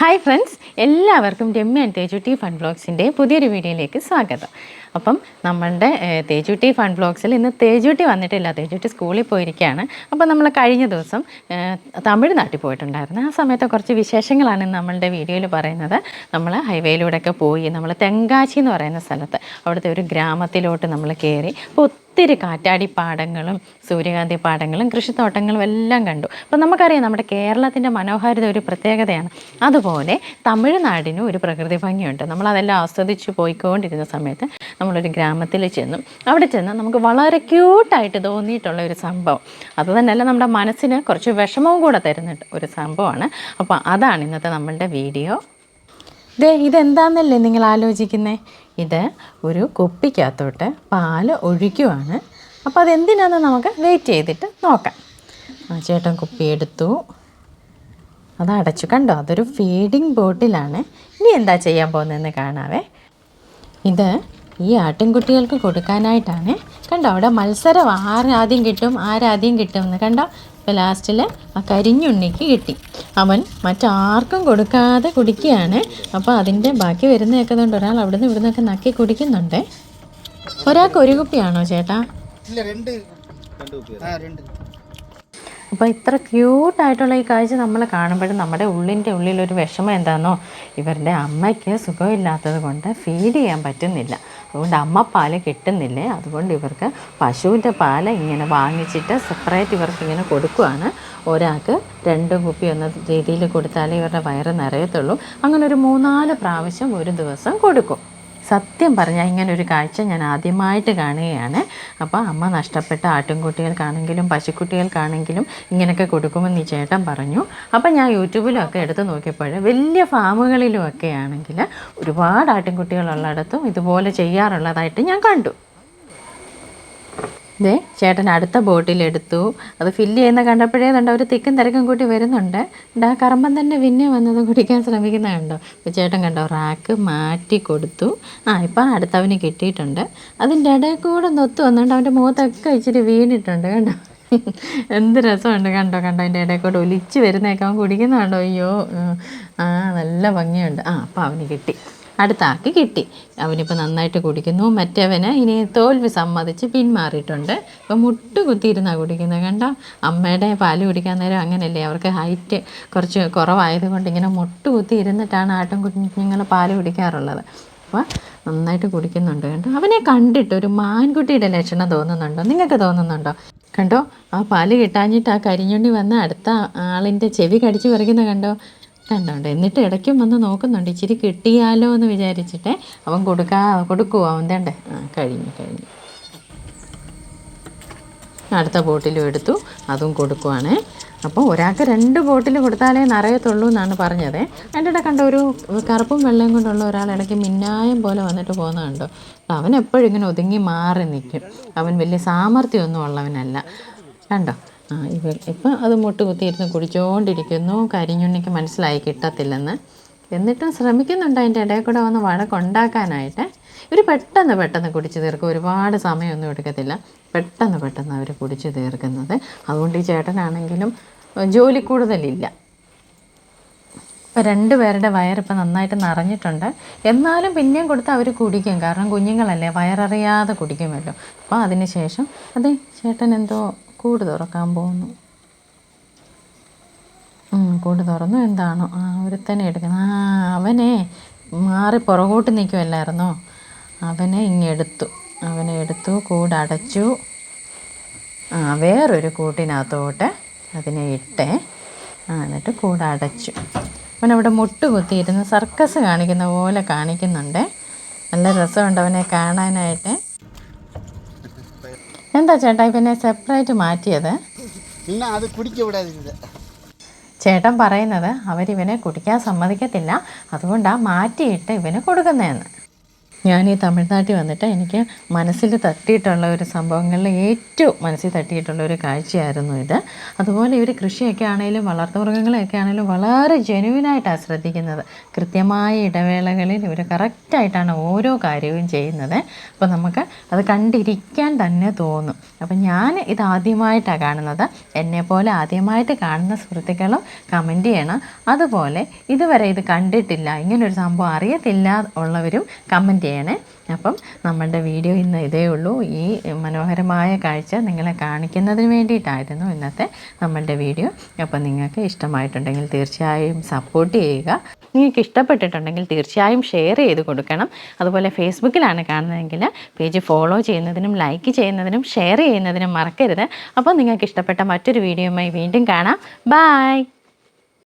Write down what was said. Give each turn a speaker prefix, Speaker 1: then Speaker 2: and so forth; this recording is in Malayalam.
Speaker 1: ഹായ് ഫ്രണ്ട്സ് എല്ലാവർക്കും Ramya and Teju T fun ബ്ലോഗ്സിന്റെ പുതിയൊരു വീഡിയോയിലേക്ക് സ്വാഗതം. അപ്പം നമ്മളുടെ തേജു ടി ഫൺ ബ്ലോഗ്സിൽ ഇന്ന് തേജുട്ടി വന്നിട്ടില്ല. തേജുട്ടി സ്കൂളിൽ പോയിരിക്കുകയാണ്. അപ്പം നമ്മൾ കഴിഞ്ഞ ദിവസം തമിഴ്നാട്ടിൽ പോയിട്ടുണ്ടായിരുന്നു. ആ സമയത്തെ കുറച്ച് വിശേഷങ്ങളാണ് നമ്മളുടെ വീഡിയോയിൽ പറയുന്നത്. നമ്മൾ ഹൈവേയിലൂടെയൊക്കെ പോയി നമ്മൾ തെങ്കാശി എന്ന് പറയുന്ന സ്ഥലത്ത് അവിടുത്തെ ഒരു ഗ്രാമത്തിലോട്ട് നമ്മൾ കയറി അപ്പോൾ ഒത്തിരി കാറ്റാടി പാടങ്ങളും സൂര്യകാന്തി പാടങ്ങളും കൃഷിത്തോട്ടങ്ങളും എല്ലാം കണ്ടു. അപ്പം നമുക്കറിയാം നമ്മുടെ കേരളത്തിന്റെ മനോഹാരിത ഒരു പ്രത്യേകതയാണ്. അതുപോലെ തമിഴ്നാടിനും ഒരു പ്രകൃതി ഭംഗിയുണ്ട്. നമ്മളതെല്ലാം ആസ്വദിച്ച് പോയിക്കൊണ്ടിരുന്ന സമയത്ത് നമ്മളൊരു ഗ്രാമത്തിൽ ചെന്നു. അവിടെ ചെന്ന് നമുക്ക് വളരെ ക്യൂട്ടായിട്ട് തോന്നിയിട്ടുള്ള ഒരു സംഭവം. അത് തന്നെയല്ല നമ്മുടെ മനസ്സിന് കുറച്ച് വിഷമവും കൂടെ തരുന്ന ഒരു സംഭവമാണ്. അപ്പോൾ അതാണ് ഇന്നത്തെ നമ്മളുടെ വീഡിയോ. ദേ ഇതെന്താന്നല്ലേ നിങ്ങൾ ആലോചിക്കുന്നേ? ഇത് ഒരു കുപ്പിക്കകത്തോട്ട് പാൽ ഒഴിക്കുവാണ്. അപ്പോൾ അതെന്തിനാന്ന് നമുക്ക് വെയിറ്റ് ചെയ്തിട്ട് നോക്കാം. ആ ചേട്ടൻ കുപ്പി എടുത്തു. അത് അടച്ചു കണ്ടോ? അതൊരു ഫീഡിങ് ബോട്ടിലാണ് ഇനി എന്താ ചെയ്യാൻ പോകുന്നതെന്ന് കാണാവേ. ഇത് ഈ ആട്ടിൻകുട്ടികൾക്ക് കൊടുക്കാനായിട്ടാണ്. കണ്ടോ? അവിടെ മത്സരം ആരാദ്യം കിട്ടും ആരാദ്യം കിട്ടും എന്ന്. കണ്ടോ? അപ്പോൾ ലാസ്റ്റിൽ ആ കരിഞ്ഞുണ്ണിക്ക് കിട്ടി. അവൻ മറ്റാർക്കും കൊടുക്കാതെ കുടിക്കുകയാണ്. അപ്പോൾ അതിന്റെ ബാക്കി വരുന്നതൊക്കെ കൊണ്ട് ഒരാൾ അവിടുന്ന് ഇവിടുന്നൊക്കെ നക്കി കുടിക്കുന്നുണ്ട്. ഒരാൾക്ക് ഒരു കുപ്പിയാണോ ചേട്ടാ?
Speaker 2: രണ്ട്. രണ്ട്.
Speaker 1: അപ്പോൾ ഇത്ര ക്യൂട്ടായിട്ടുള്ള ഈ കാഴ്ച നമ്മൾ കാണുമ്പോഴും നമ്മുടെ ഉള്ളിന്റെ ഉള്ളിലൊരു വിഷമം എന്താണെന്നോ ഇവരുടെ അമ്മയ്ക്ക് സുഖമില്ലാത്തത് കൊണ്ട് ഫീഡ് ചെയ്യാൻ പറ്റുന്നില്ല. അതുകൊണ്ട് അമ്മ പാൽ കിട്ടുന്നില്ലേ? അതുകൊണ്ട് ഇവർക്ക് പശുവിന്റെ പാൽ ഇങ്ങനെ വാങ്ങിച്ചിട്ട് സെപ്പറേറ്റ് ഇവർക്ക് ഇങ്ങനെ കൊടുക്കുകയാണ് ഒരാൾക്ക് രണ്ട് കുപ്പി എന്ന രീതിയിൽ കൊടുത്താലേ ഇവരുടെ വയറ് നിറയത്തുള്ളൂ. അങ്ങനെ ഒരു മൂന്നാൽ പ്രാവശ്യം ഒരു ദിവസം കൊടുക്കും. സത്യം പറഞ്ഞാൽ ഇങ്ങനെ ഒരു കാഴ്ച ഞാൻ ആദ്യമായിട്ട് കാണുകയാണ്. അപ്പോൾ അമ്മ നഷ്ടപ്പെട്ട ആട്ടിൻകുട്ടികൾക്കാണെങ്കിലും പശുക്കുട്ടികൾക്കാണെങ്കിലും ഇങ്ങനെയൊക്കെ കൊടുക്കുമെന്ന് ഈ ചേട്ടൻ പറഞ്ഞു. അപ്പോൾ ഞാൻ യൂട്യൂബിലൊക്കെ എടുത്ത് നോക്കിയപ്പോൾ വലിയ ഫാമുകളിലും ഒക്കെ ആണെങ്കിൽ ഒരുപാട് ആട്ടിൻകുട്ടികളുള്ളിടത്തും ഇതുപോലെ ചെയ്യാറുള്ളതായിട്ട് ഞാൻ കണ്ടു. ദേ ചേട്ടൻ അടുത്ത ബോട്ടിലെടുത്തു അത് ഫില്ല് ചെയ്യുന്ന കണ്ടപ്പോഴേ കണ്ടോ ഒരു തിക്കും തിരക്കും കൂട്ടി വരുന്നുണ്ട്. ഉണ്ട് ആ കറമ്പം തന്നെ പിന്നെ വന്നത് കുടിക്കാൻ ശ്രമിക്കുന്ന കണ്ടോ അപ്പോൾ ചേട്ടൻ കണ്ടോ റാക്ക് മാറ്റി കൊടുത്തു. ആ ഇപ്പം അടുത്തവന് കിട്ടിയിട്ടുണ്ട്. അതിന്റെ ഇടയിൽ കൂടെ നൊത്ത് വന്നുകൊണ്ട് അവന്റെ മുഖത്തൊക്കെ ഇച്ചിരി വീണിട്ടുണ്ട് കണ്ടോ? എന്ത് രസമുണ്ട് കണ്ടോ കണ്ടോ? അതിന്റെ ഇടയിൽ കൂടെ ഒലിച്ച് വരുന്നേക്കാൻ കുടിക്കുന്നുണ്ടോ അയ്യോ ആ നല്ല ഭംഗിയുണ്ട്. ആ അപ്പം അവന് കിട്ടി. അടുത്ത ആൾക്ക് കിട്ടി. അവനിപ്പോൾ നന്നായിട്ട് കുടിക്കുന്നു. മറ്റവന് ഇനി തോൽവി സമ്മതിച്ച് പിന്മാറിയിട്ടുണ്ട്. അപ്പോൾ മുട്ട് കുത്തിയിരുന്നാണ് കുടിക്കുന്നത് കണ്ടോ? അമ്മയുടെ പാൽ കുടിക്കാൻ നേരം അങ്ങനെയല്ലേ അവർക്ക് ഹൈറ്റ് കുറച്ച് കുറവായതുകൊണ്ട് ഇങ്ങനെ മുട്ട് കുത്തി ഇരുന്നിട്ടാണ് ആട്ടും കുഞ്ഞുങ്ങൾ പാൽ കുടിക്കാറുള്ളത്. അപ്പോൾ നന്നായിട്ട് കുടിക്കുന്നുണ്ട് കണ്ടോ? അവനെ കണ്ടിട്ട് ഒരു മാൻകുട്ടിയുടെ ലക്ഷണം തോന്നുന്നുണ്ടോ? നിങ്ങൾക്ക് തോന്നുന്നുണ്ടോ? കണ്ടോ? ആ പാൽ കിട്ടാഞ്ഞിട്ട് ആ കരിഞ്ഞുണ്ടി വന്ന് അടുത്ത ആളിന്റെ ചെവി കടിച്ചു പറിക്കുന്ന കണ്ടോ? കണ്ടോണ്ട് എന്നിട്ട് ഇടയ്ക്കും വന്ന് നോക്കുന്നുണ്ട്. ഇച്ചിരി കിട്ടിയാലോ എന്ന് വിചാരിച്ചിട്ട് അവൻ കൊടുക്കാ കൊടുക്കുമോ അവൻ തേണ്ടേ ആ കഴിഞ്ഞു കഴിഞ്ഞു. അടുത്ത ബോട്ടിലും എടുത്തു. അതും കൊടുക്കുവാണ്. അപ്പോൾ ഒരാൾക്ക് രണ്ട് ബോട്ടിൽ കൊടുത്താലേ നിറയത്തുള്ളൂ എന്നാണ് പറഞ്ഞത്. അതിന്റെ ഇടയ്ക്ക് കണ്ട ഒരു കറുപ്പും വെള്ളയും കൊണ്ടുള്ള ഒരാൾ ഇടയ്ക്ക് മിന്നായം പോലെ വന്നിട്ട് പോകുന്നുണ്ടോ? അവൻ എപ്പോഴും ഇങ്ങനെ ഒതുങ്ങി മാറി നിൽക്കും. അവൻ വലിയ സാമർഥ്യമൊന്നും ഉള്ളവനല്ല. കണ്ടോ? ആ ഇവ ഇപ്പം അത് മുട്ട് കുത്തിയിരുന്ന് കുടിച്ചുകൊണ്ടിരിക്കുന്നു കരിഞ്ഞുണ്ണിക്ക് മനസ്സിലായി കിട്ടത്തില്ലെന്ന്. എന്നിട്ടും ശ്രമിക്കുന്നുണ്ട് അതിന്റെ ഇടയിൽ കൂടെ വന്ന് വഴക്കുണ്ടാക്കാനായിട്ട് ഇവർ പെട്ടെന്ന് പെട്ടെന്ന് കുടിച്ച് തീർക്കും. ഒരുപാട് സമയമൊന്നും എടുക്കത്തില്ല. പെട്ടെന്ന് പെട്ടെന്ന് അവർ കുടിച്ച് തീർക്കുന്നത്. അതുകൊണ്ട് ഈ ചേട്ടനാണെങ്കിലും ജോലി കൂടുതലില്ല. രണ്ട് പേരുടെ വയറിപ്പോൾ നന്നായിട്ട് നിറഞ്ഞിട്ടുണ്ട്. എന്നാലും പിന്നെയും കൊടുത്ത് അവർ കുടിക്കും. കാരണം കുഞ്ഞുങ്ങളല്ലേ വയററിയാതെ കുടിക്കുമല്ലോ. അപ്പോൾ അതിന് ശേഷം അതെ ചേട്ടൻ എന്തോ കൂട് തുറക്കാൻ പോകുന്നു. കൂട് തുറന്നു. എന്താണോ? ആ ഒരുത്തനെ എടുക്കണം ആ അവനെ മാറി പുറകോട്ട് നിൽക്കുമല്ലായിരുന്നോ അവനെ ഇങ്ങെടുത്തു അവനെ എടുത്തു കൂടടച്ചു ആ വേറൊരു കൂട്ടിനകത്തോട്ട് അതിനെ ഇട്ടേ. എന്നിട്ട് കൂടടച്ചു അവനവിടെ മുട്ട് കുത്തിയിരുന്ന് സർക്കസ് കാണിക്കുന്ന പോലെ കാണിക്കുന്നുണ്ട്. നല്ല രസമുണ്ട് അവനെ കാണാനായിട്ട്. എന്താ ചേട്ടാ പിന്നെ സെപ്പറേറ്റ് മാറ്റിയത്?
Speaker 2: പിന്നെ അത് കുടിക്ക
Speaker 1: ചേട്ടൻ പറയുന്നത് അവരിവനെ കുടിക്കാൻ സമ്മതിക്കത്തില്ല. അതുകൊണ്ടാണ് മാറ്റിയിട്ട് ഇവന് കൊടുക്കുന്നതെന്ന്. ഞാൻ ഈ തമിഴ്നാട്ടിൽ വന്നിട്ട് എനിക്ക് മനസ്സിൽ തട്ടിയിട്ടുള്ള ഒരു സംഭവങ്ങളിൽ ഏറ്റവും മനസ്സിൽ തട്ടിയിട്ടുള്ള ഒരു കാഴ്ചയായിരുന്നു ഇത്. അതുപോലെ ഇവർ കൃഷിയൊക്കെ ആണെങ്കിലും വളർത്തുമൃഗങ്ങളെയൊക്കെ ആണെങ്കിലും വളരെ ജെനുവിനായിട്ടാണ് ശ്രദ്ധിക്കുന്നത്. കൃത്യമായ ഇടവേളകളിൽ ഇവർ കറക്റ്റായിട്ടാണ് ഓരോ കാര്യവും ചെയ്യുന്നത്. അപ്പോൾ നമുക്ക് അത് കണ്ടിരിക്കാൻ തന്നെ തോന്നും. അപ്പം ഞാൻ ഇത് ആദ്യമായിട്ടാണ് കാണുന്നത്. എന്നെപ്പോലെ ആദ്യമായിട്ട് കാണുന്ന സുഹൃത്തുക്കളും കമന്റ് ചെയ്യണം. അതുപോലെ ഇതുവരെ ഇത് കണ്ടിട്ടില്ല ഇങ്ങനൊരു സംഭവം അറിയത്തില്ല ഉള്ളവരും കമന്റ് ചെയ്യണേ. അപ്പം നമ്മളുടെ വീഡിയോ ഇന്ന് ഇതേ ഉള്ളൂ. ഈ മനോഹരമായ കാഴ്ച നിങ്ങളെ കാണിക്കുന്നതിന് വേണ്ടിയിട്ടായിരുന്നു ഇന്നത്തെ നമ്മളുടെ വീഡിയോ. അപ്പം നിങ്ങൾക്ക് ഇഷ്ടമായിട്ടുണ്ടെങ്കിൽ തീർച്ചയായും സപ്പോർട്ട് ചെയ്യുക. നിങ്ങൾക്ക് ഇഷ്ടപ്പെട്ടിട്ടുണ്ടെങ്കിൽ തീർച്ചയായും ഷെയർ ചെയ്ത് കൊടുക്കണം. അതുപോലെ ഫേസ്ബുക്കിലാണ് കാണുന്നതെങ്കിൽ പേജ് ഫോളോ ചെയ്യുന്നതിനും ലൈക്ക് ചെയ്യുന്നതിനും ഷെയർ ചെയ്യുന്നതിനും മറക്കരുത്. അപ്പോൾ നിങ്ങൾക്ക് ഇഷ്ടപ്പെട്ട മറ്റൊരു വീഡിയോയുമായി വീണ്ടും കാണാം. ബായ്